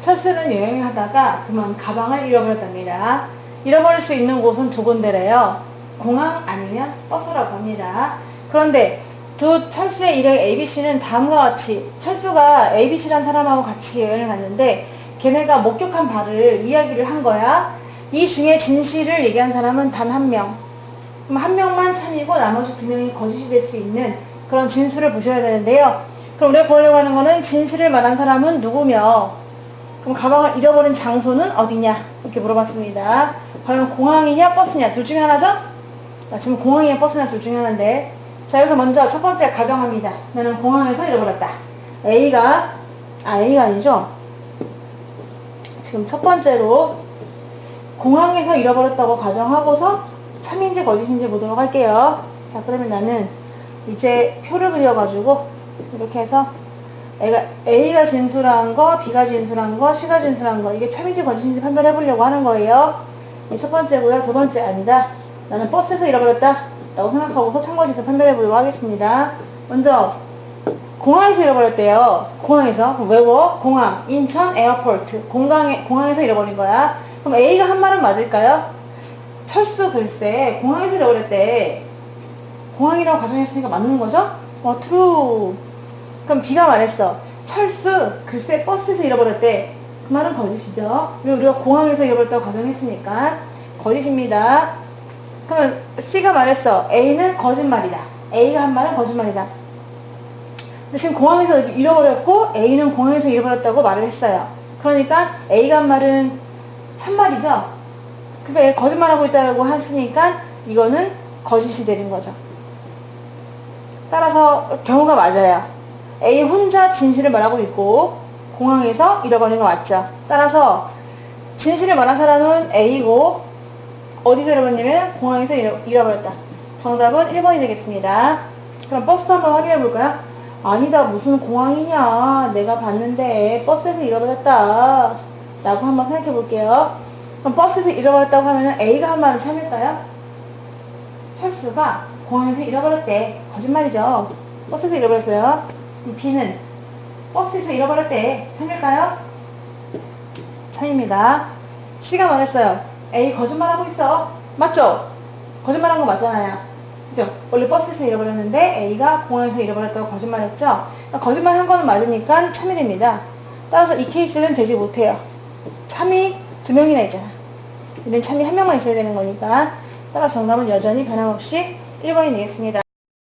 철수는 여행을 하다가 그만 가방을 잃어버렸답니다. 잃어버릴 수 있는 곳은 두 군데래요. 공항 아니면 버스라고 합니다. 그런데 두 철수의 일행 ABC는 다음과 같이 철수가 ABC란 사람하고 같이 여행을 갔는데 걔네가 목격한 바를 이야기를 한 거야. 이 중에 진실을 얘기한 사람은 단 한 명. 그럼 한 명만 참이고 나머지 두 명이 거짓이 될 수 있는 그런 진술을 보셔야 되는데요. 그럼 우리가 보려고 하는 거는 진실을 말한 사람은 누구며 그럼 가방을 잃어버린 장소는 어디냐 이렇게 물어봤습니다. 과연 공항이냐 버스냐 둘 중에 하나죠? 아, 지금 공항이냐 버스냐 둘 중에 하나인데 자 여기서 먼저 첫 번째 가정합니다. 나는 공항에서 잃어버렸다. A가 아 A가 아니죠? 지금 첫 번째로 공항에서 잃어버렸다고 가정하고서 참인지 거짓인지 보도록 할게요. 자 그러면 나는 이제 표를 그려가지고 이렇게 해서 A가, A가 진술한 거, B가 진술한 거, C가 진술한 거 이게 참인지 거짓인지 판별해 보려고 하는 거예요. 이첫 번째고요. 두 번째 아니다. 나는 버스에서 잃어버렸다. 라고 생각하고서 참고해서 판별해 보도록 하겠습니다. 먼저 공항에서 잃어버렸대요. 공항에서 그럼 외워 공항 인천 에어포트 공항에 공항에서 잃어버린 거야. 그럼 A가 한 말은 맞을까요? 철수 글쎄 공항에서 잃어버렸대. 공항이라고 가정했으니까 맞는 거죠? 어 true. 그럼 B가 말했어. 철수 글쎄 버스에서 잃어버렸대. 그 말은 거짓이죠. 그리고 우리가 공항에서 잃어버렸다고 가정했으니까 거짓입니다. 그러면 C가 말했어. A는 거짓말이다. A가 한 말은 거짓말이다. 근데 지금 공항에서 잃어버렸고 A는 공항에서 잃어버렸다고 말을 했어요. 그러니까 A가 한 말은 참말이죠. 그러니까 거짓말하고 있다고 했으니까 이거는 거짓이 되는 거죠. 따라서 경우가 맞아요. A 혼자 진실을 말하고 있고 공항에서 잃어버린 거 맞죠. 따라서 진실을 말한 사람은 A고 어디서 잃어버렸냐면 공항에서 잃어, 잃어버렸다. 정답은 1번이 되겠습니다. 그럼 버스도 한번 확인해 볼까요? 아니다 무슨 공항이냐 내가 봤는데 버스에서 잃어버렸다 라고 한번 생각해 볼게요. 그럼 버스에서 잃어버렸다고 하면 A가 한 말은 참일까요? 철수가 공항에서 잃어버렸대. 거짓말이죠. 버스에서 잃어버렸어요. 그럼 B는 버스에서 잃어버렸대. 참일까요? 참입니다. C가 말했어요. A 거짓말하고 있어. 맞죠? 거짓말한 거 맞잖아요. 그죠? 원래 버스에서 잃어버렸는데 A가 공항에서 잃어버렸다고 거짓말했죠? 그러니까 거짓말한 거는 맞으니까 참이 됩니다. 따라서 이 케이스는 되지 못해요. 참이 두 명이나 있잖아. 이런 참이 한 명만 있어야 되는 거니까 따라서 정답은 여전히 변함없이 1번이 되겠습니다.